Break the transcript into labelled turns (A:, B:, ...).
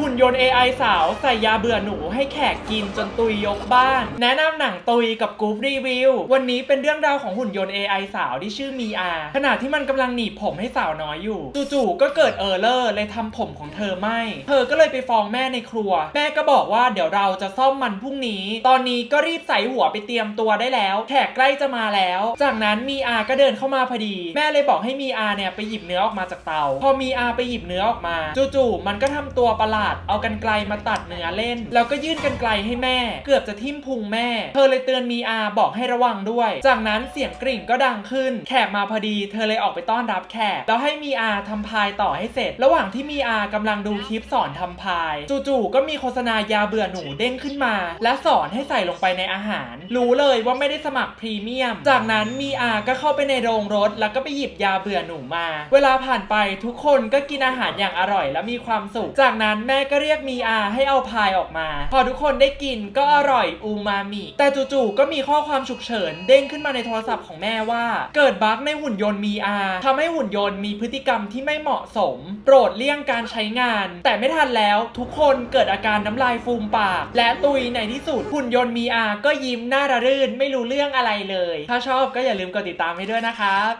A: หุ่นยนต์ AI สาวใส่ยาเบื่อหนูให้แขกกินจนตุยยกบ้าน แนะนำหนังตุยกับกรุ๊ปรีวิว วันนี้เป็นเรื่องราวของหุ่นยนต์ AI สาวที่ชื่อมีอาขณะที่มันกำลังหนีบผมให้สาวน้อยอยู่ จู่ๆก็เกิดเออร์เลอร์เลยทำผมของเธอไหมเธอก็เลยไปฟ้องแม่ในครัว แม่ก็บอกว่าเดี๋ยวเราจะซ่อมมันพรุ่งนี้ ตอนนี้ก็รีบใส่หัวไปเตรียมตัวได้แล้ว แขกใกล้จะมาแล้ว จากนั้นมีอาก็เดินเข้ามาพอดี แม่เลยบอกให้มีอาเนี่ยไปหยิบเนื้อออกมาจากเตา พอมีอาไปหยิบเนื้อออกมา จู่ๆมันก็ทำตัวประหลาดด เอากันไกลมาตัดเนื้อเล่น แล้วก็ยื่นกันไกลให้แม่ เกือบจะทิ่มพุงแม่ เธอเลยเตือนมีอาบอกให้ระวังด้วย จากนั้นเสียงกริ่งก็ดังขึ้น แขกมาพอดี เธอเลยออกไปต้อนรับแขก แล้วให้มีอาทำพายต่อให้เสร็จ ระหว่างที่มีอากำลังดูคลิปสอนทำพาย จู่ๆก็มีโฆษณายาเบื่อหนูเด้งขึ้นมา และสอนให้ใส่ลงไปในอาหาร รู้เลยว่าไม่ได้สมัครพรีเมียม จากนั้นมีอาก็เข้าไปในโรงรถ แล้วก็ไปหยิบยาเบื่อหนูมา เวลาผ่านไปทุกคนก็กินอาหารอย่างอร่อย และมีความสุข จากนั้นแม่ก็เรียกมีอาให้เอาพายออกมา พอทุกคนได้กินก็อร่อยอูมามิแต่จู่ๆก็มีข้อความฉุกเฉินเด้งขึ้นมาในโทรศัพท์ของแม่ว่า เกิดบั๊กในหุ่นยนต์มีอาทำให้หุ่นยนต์มีพฤติกรรมที่ไม่เหมาะสม โปรดเลี่ยงการใช้งาน แต่ไม่ทันแล้วทุกคนเกิดอาการน้ำลายฟูมปาก และตุยในที่สุดหุ่นยนต์มีอาก็ยิ้มหน้าระรื่นไม่รู้เรื่องอะไรเลย ถ้าชอบก็อย่าลืมกดติดตามให้ด้วยนะครับ